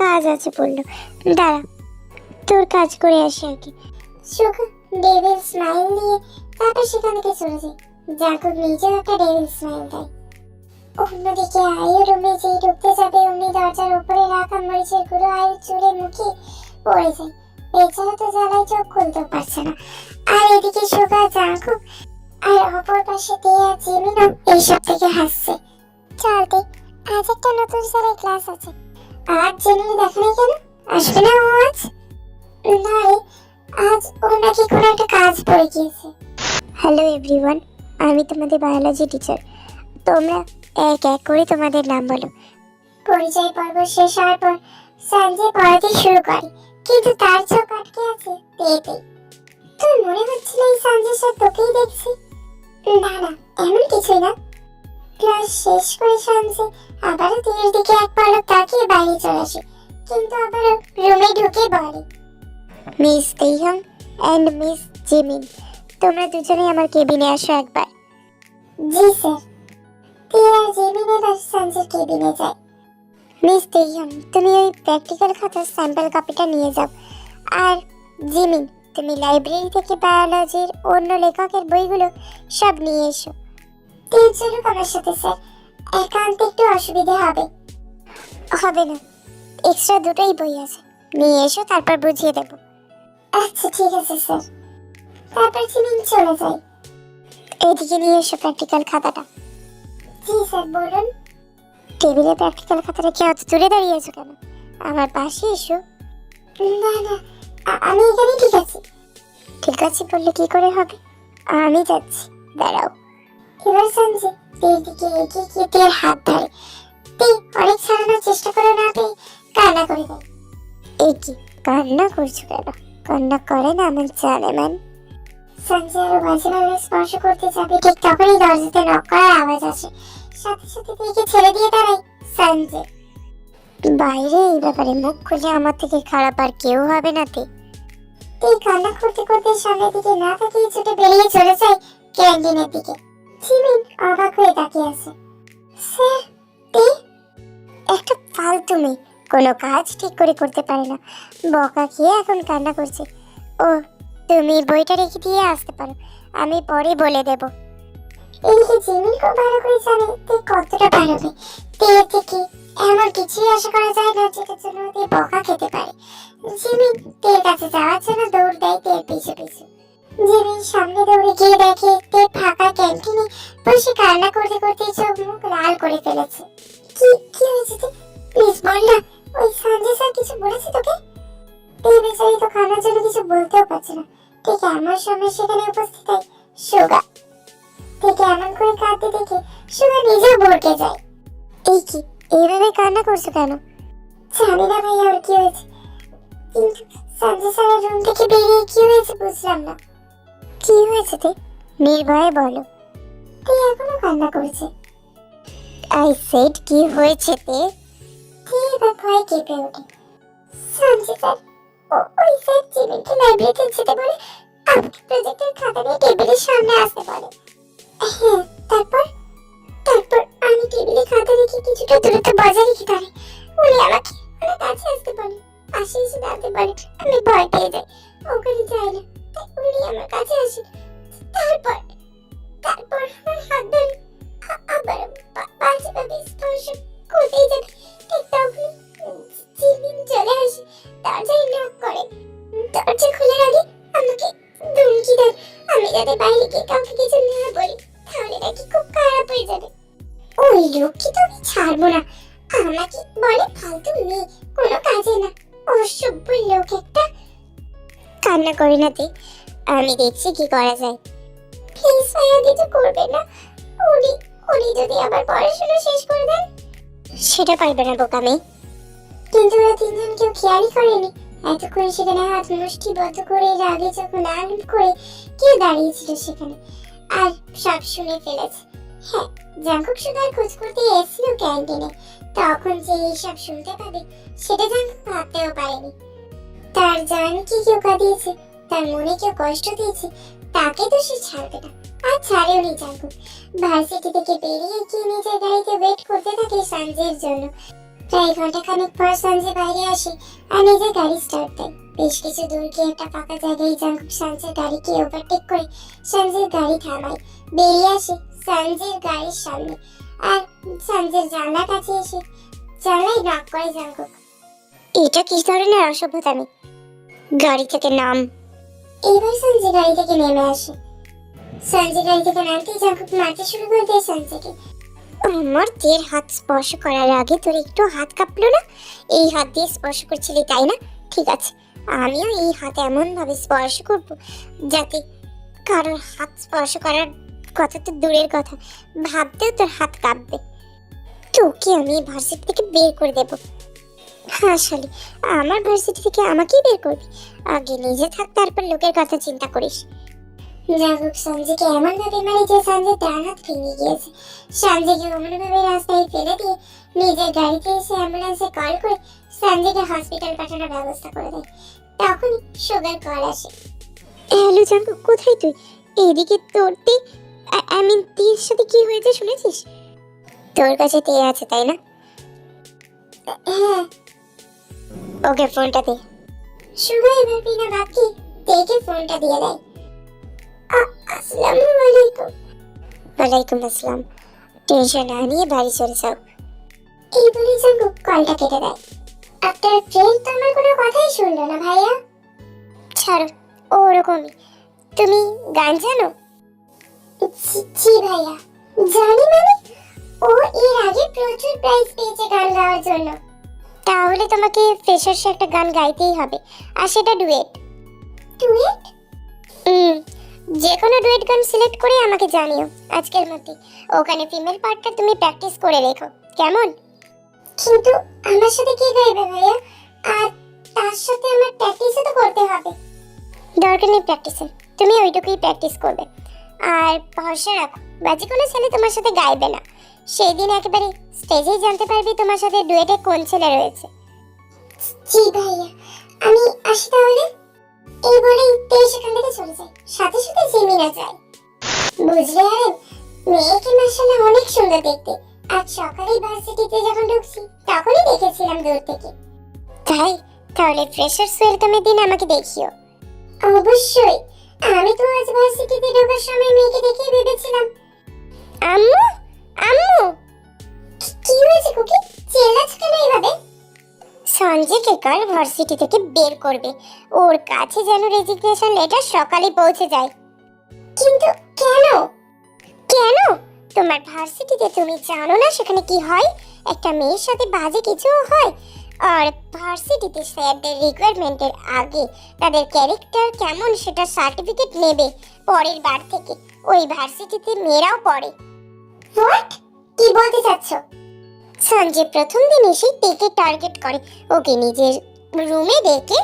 কাজ আছে বলল। দাঁড়া, তোর কাজ করে আসি ডেভিল স্মাইল তারপর সেখান থেকে চলে যায় নিজেও একটা ডেভিল স্মাইল দেয়। অন্যদিকে আয়ু রুমে যেই ঢুকতে যাবে, অমনি দরজার উপরে রাখা মরিচের গুঁড়ো আয়ু মুখে পড়ে যায়। বেচারা তো জ্বালায় চোখ খুলতে পারছে না। আর এদিকে সুগা জাকুব আর অপর পাশে দিয়া এইসব থেকে হাসছে। চলতে আজ একটা নতুন স্যারের ক্লাস আছে। আজ জেনুনি দেখা নেই কেন আসবে না ও আজ? না আজ ওর নাকি কোনো একটা কাজ পড়ে গিয়েছে। হ্যালো এভরিওয়ান আমি তোমাদের বায়োলজি টিচার তোমরা এক এক করে তোমাদের নাম বলো। পরিচয় পর্ব শেষ হওয়ার পর সঞ্জয় পড়াতে শুরু করে। কিন্তু তার চোখ আটকে আছে তেতে তোর মনে হচ্ছিল এই সঞ্জয় স্যার তোকেই দেখছি? না না, এমন কিছুই না। ক্লাস শেষ করে সঞ্জয় আবারও তীরের দিকে এক পলক তাকিয়ে বাইরে চলে আসে। কিন্তু আবারও রুমে ঢুকে বলে, miss Taehyung and miss Jimin তোমরা দুজনেই আমার কেবিনে আসো একবার। জি স্যার। আর জিমিন এবার সঞ্জয়ের কেবিনে যায়। মিস তেইহং তুমি ওই প্র্যাকটিক্যাল খাতার স্যাম্পল কপিটা নিয়ে যাও। আর জিমিন তুমি লাইব্রেরি থেকে বায়োলজির অন্য লেখকের বইগুলো সব নিয়ে এসো। তিন চলুক আমার সাথে স্যার। একান্ত একটু অসুবিধা হবে। হবে না। এক্সট্রা দুটোই বই আছে। নিয়ে এসো তারপর বুঝিয়ে দেব। আচ্ছা ঠিক আছে স্যার। তারপর জিমিন চলে যায় এইদিকে নিয়ে এসো প্র্যাকটিক্যাল খাতাটা। জি স্যার বলুন। টেবিলে প্র্যাকটিক্যাল খাতা রেখে অত দূরে দাঁড়িয়ে আছো কেন? আমার পাশে এসো। না না আমি এখানে ঠিক আছি। ঠিক আছে বললে কি করে হবে? আমি যাচ্ছি। দাঁড়াও। এবার দিকে এগিয়ে গিয়ে হাত ধরে। তে অনেক ছাড়ানোর চেষ্টা করে না পেয়ে কান্না করে দেয়। এই কি কান্না করছ কেন? কান্না করে না আমার জানে মান সঞ্জয় আরও মাঝে মাঝে স্পর্শ করতে যাবে, ঠিক তখনই দরজাতে নক করার আওয়াজ আসে। সাথে সাথে ছেড়ে দিয়ে দাঁড়ায় সঞ্জয়। বাইরে, এই ব্যাপারে মুখ খুলে আমার থেকে খারাপ আর কেউ হবে না তে কান্না করতে করতে সামনের দিকে না তাকিয়ে ছুটে বেরিয়ে চলে যায় ক্যান্টিনের দিকে। জিমিন অবাক হয়ে তাকিয়ে আছে। স্যার তে? একটা ফালতু মেয়ে। কোনো কাজ ঠিক করে করতে পারে না। বকা খেয়ে এখন কান্না করছে। ও, তুমি বইটা রেখে দিয়ে আসতে পারো। আমি পরে বলে দেব। এদিকে জিমিন খুব ভালো করে জানে তে কতটা পারবে তে থেকে এমন কিছুই আশা করা যায় না যেটার জন্য তে বকা খেতে পারে। জিমিন তের কাছে যাওয়ার জন্য দৌড় দেয় তের পিছু পিছু। জিমিন সামনে দৌড়ে গিয়ে দেখে তে ফাঁকা ক্যান্টিনে বসে কান্না করতে করতে চোখ মুখ লাল করে ফেলেছে। কি কি হয়েছে প্লিজ বল না ওই সঞ্জয় স্যার কিছু বলেছে তোকে? এই বেচারি তো খানার জন্য কিছু বলতেও পারছে না। ঠিক এমন সময় সেখানে উপস্থিত হয় সুগা। ঠিক এমন করে কাঁদতে দেখে সুগা নিজেও ভরকে যায়। এই কি, এইভাবে কান্না করছ কেন? জানি না ভাই আর কি হয়েছে? কিন্তু সঞ্জয় স্যারের রুম থেকে বেরিয়ে কি হয়েছে বুঝলাম না। কি হয়েছে তে নির্ভয়ে বলো। তুই এখনও কান্না করছে। আই সেড কি হয়েছে তে? তুই এবার ভয় কেঁপে ওঠে। সঞ্জয় স্যার ওই স্যার জিমিনকে লাইব্রেরিতে যেতে বলে আমাকে প্রজেক্টের খাতা নিয়ে টেবিলের সামনে আসতে বলে। হ্যাঁ তারপর? তারপর আমি টেবিলে খাতা রেখে কিছুটা দূরত্ব বজায় রেখে ধরে উনি আমাকে ওনার কাছে আসতে বলে। পাশে এসে দাঁড়াতে বলে। কান্না করি না তুই। আমি দেখছি কি করা যায়। প্লিজ ভাইয়া কিছু করবে না। উনি উনি যদি আবার পড়াশোনা শেষ করে দেন, সেটা পারবে না বোকা মেয়ে। কিন্তু ওরা তিনজন কেউ খেয়ালই করেনি। এতক্ষণ সেখানে হাত মুষ্টিবদ্ধ করে, রাগে যখন লাল করে কেউ দাঁড়িয়েছিল সেখানে, আর সব শুনে ফেলেছে। হ্যাঁ জাঙ্কুক সুগার খোঁজ করতে এসেছিল ক্যান্টিনে তখন যে এইসব শুনতে পাবে, সেটা জাঙ্কুক ভাবতেও পারেনি। তার জান কি কেউ কাঁদিয়েছে তার মনে কেউ কষ্ট দিয়েছে, তাকে তো সে ছাড়বে না। আর ছাড়েও নি জাঙ্কুক ভার্সিটি থেকে বেরিয়ে গিয়ে নিজের গাড়িতে ওয়েট করতে থাকে সঞ্জয়ের জন্য। প্রায় ঘণ্টা খানিক পর সঞ্জয় বাইরে আসে আর নিজের গাড়ি স্টার্ট দেয়। বেশ কিছু দূর গিয়ে একটা ফাঁকা জায়গায় জাঙ্কুক সঞ্জয়ের গাড়িকে ওভারটেক করে সঞ্জয়ের গাড়ি থামায়। বেরিয়ে আসে সঞ্জয়ের গাড়ির সামনে। আর সঞ্জয়ের জানলার কাছে এসে জানলায় নক করে জাঙ্কুক এটা কি ধরনের অসভ্যতামি গাড়ি থেকে নাম। এবার সঞ্জয় গাড়ি থেকে নেমে আসে। সঞ্জয় গাড়ি থেকে নামতেই জাঙ্কুক মারতে শুরু করে দেয় সঞ্জয়কে। আমার তীর হাত স্পর্শ করার আগে তোর একটু হাত কাঁপলো না? এই হাত দিয়ে স্পর্শ করছিলি তাই না? ঠিক আছে আমিও এই হাত এমন ভাবে স্পর্শ করব যাতে কারোর হাত স্পর্শ করার কথা তো দূরের কথা। ভাবতেও তোর হাত কাঁপবে। তোকে আমি ভার্সিটি থেকে বের করে দেব। হ্যাঁ শালি আমার ভার্সিটি থেকে আমাকেই বের করবি। আগে নিজে থাক, তারপর লোকের কথা চিন্তা করিস। যাক সঞ্জয়কে এমন ভাবে মারি যে সঞ্জয় ডান হাত ভেঙে গিয়েছে। সঞ্জয়কে অমনভাবে রাস্তায় ফেলে দিয়ে নিজের গাড়িতে এসে অ্যাম্বুলেন্সে কল করে সঞ্জয়কে হসপিটাল পাঠানোর ব্যবস্থা করে দেয়। তখনই সুগার কল আসে। হ্যালো জাঙ্কু, কোথায় তুই? এদিকে তোর তে আই মিন তীর সাথে কি হয়েছে শুনেছিস? তোর কাছে তে আছে, তাই না? হ্যাঁ ওকে ফোনটা দে। সুগার এবার বিনা বাকি দেখে ফোনটা দিয়ে দেয়। আসসালামু আলাইকুম। ওয়ালাইকুম আসসালাম। টেনশন না নিয়ে বাড়ি চলে যাও। এই বলে জাঙ্গু কলটা কেটে দেয়। আপনার ফ্রেন্ড তো আমার কোনো কথাই শুনলো না ভাইয়া। ছাড়ো ও ওরকমই। তুমি গান জানো? জি ভাইয়া। জানি মানে ও এর আগে প্রচুর প্রাইজ পেয়েছে গান গাওয়ার জন্য। তাহলে তোমাকে ফ্রেশার্সে একটা গান গাইতেই হবে। আর সেটা ডুয়েট। ডুয়েট? হুম যে কোনো ডুয়েট গান সিলেক্ট করে আমাকে জানিও আজকের মধ্যে। ওখানে ফিমেল পার্টটা তুমি প্র্যাকটিস করে রেখো। কেমন? কিন্তু আমার সাথে কে গাইবে ভাইয়া? আর তার সাথে আমার প্র্যাকটিসও তো করতে হবে। দরকার নেই প্র্যাকটিসের তুমি ওইটুকুই প্র্যাকটিস করবে। আর ভরসা রাখো বাজি কোনো ছেলে তোমার সাথে গাইবে না। সেই দিন একেবারে স্টেজেই জানতে পারবি তোমার সাথে ডুয়েটে কোন ছেলে রয়েছে। জি ভাইয়া আমি আসি তাহলে? এই বলেই তে সেখান থেকে চলে যায়। সাথে সাথে জিমিনা যায়। বুঝলে আরে মেয়েকে মাসাল্লাহ অনেক সুন্দর দেখতে। আজ সকালে ভার্সিটিতে যখন ঢুকছি তখনই দেখেছিলাম দূর থেকে। তাই? তাহলে ফ্রেশার্স ওয়েলকামের দিন আমাকে দেখিও। অবশ্যই। আমি তো আজ ভার্সিটিতে ঢোকার সময় মেয়েকে দেখে ভেবেছিলাম। আম্মু! আম্মু, কি- হয়েছে কুকি? চেল্লাচ্ছ কেন এইভাবে? সঞ্জয়কে কাল ভার্সিটি থেকে বের করবে। ওর কাছে যেন রেজিগনেশন লেটার সকালে পৌঁছে যায়। কিন্তু কেন? কেন? তোমার ভার্সিটিতে তুমি জানো না সেখানে কি হয়? একটা মেয়ের সাথে বাজে কিছু হয়। আর ভার্সিটিতে স্যারদের রিকোয়ারমেন্টের আগে তাদের ক্যারেক্টার কেমন সেটা সার্টিফিকেট নেবে। পরের বার থেকে ওই ভার্সিটিতে মেয়েরাও পড়ে। হোয়াট কি বলতে চাচ্ছ? সঞ্জয় প্রথম দিন এসে তেকে টার্গেট করে, ওকে নিজের রুমে ডেকে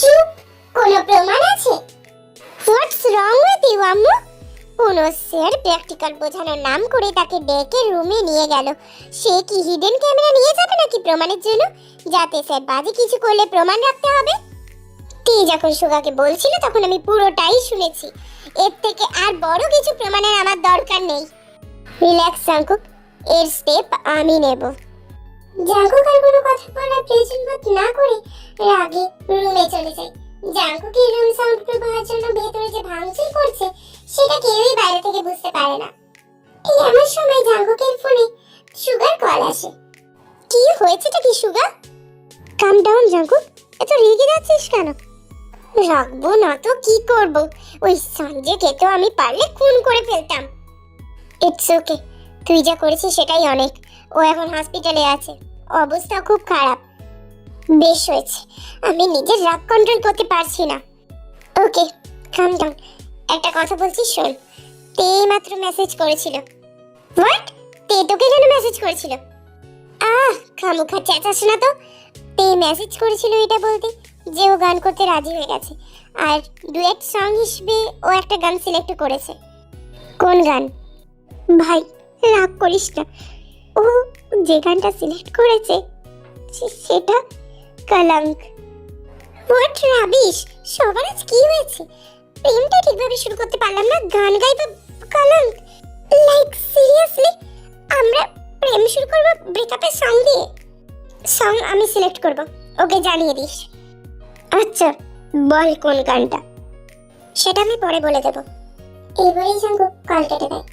চুপ, কোনো প্রমাণ আছে? হোয়াটস রং উইথ ইউ আম্মু? কোনো স্যার প্র্যাকটিক্যাল বোঝানোর নাম করে তাকে ডেকে রুমে নিয়ে গেল। সে কি হিডেন ক্যামেরা নিয়ে যাবে নাকি প্রমাণের জন্য? যাতে স্যার বাজে কিছু করলে প্রমাণ রাখতে হবে। তে যখন সুগাকে বলছিল, তখন আমি পুরোটাই শুনেছি। এর থেকে আর বড় কিছু প্রমাণের আমার দরকার নেই। রিল্যাক্স জাঙ্কুক এর স্টেপ আমি নেব। জাঙ্কুক আর কোনো কথা বলার প্রয়োজন বোধ না করে রাগে রুমে চলে যায়। জাঙ্কুকের রুম সাউন্ড প্রুফ জন্য ভেতরে যে ভাঙচুর করছে, সেটা কেউই বাইরে থেকে বুঝতে পারে না। এই এমন সময় জাঙ্কুকের ফোনে সুগার কল আসে। কি হয়েছেটা কি সুগা কাম ডাউন জাঙ্কুক এত রেগে যাচ্ছিস কেন? রাখব না তো, কি করব? ওই সঞ্জয়কে তো আমি পারলে খুন করে ফেলতাম। ইটস ওকে তুই যা করেছিস সেটাই অনেক। ও এখন হসপিটালে আছে। অবস্থা খুব খারাপ। বেশ হয়েছে। আমি নিজের রাগ কন্ট্রোল করতে পারছি না। ওকে কাম ডাউন একটা কথা বলছি শোন। তে মাত্র মেসেজ করেছিল। হোয়াট তে তোকে কেন মেসেজ করেছিল? আহ, খামুখা চেঁচাস না তো। তে মেসেজ করেছিল এটা বলতে, যে ও গান করতে রাজি হয়ে গেছে। আর ডুয়েট সং হিসেবে ও একটা গান সিলেক্ট করেছে। কোন গান? ভাই, রাগ করিস না। ও যে গানটা সিলেক্ট করেছে সেটা কলঙ্ক। হোয়াট রাবিশ, সবার আজ কি হয়েছে? প্রেমটা ঠিকভাবে শুরু করতে পারলাম না, গান গাইবা কলঙ্ক। লাইক সিরিয়াসলি আমরা প্রেম শুরু করব ব্রেকআপের সং দিয়ে? সং আমি সিলেক্ট করব, ওকে জানিয়ে দিস। আচ্ছা বল কোন গানটা? সেটা আমি পরে বলে দেব। এই বলেই জাঙ্কুক কল কেটে দেয়।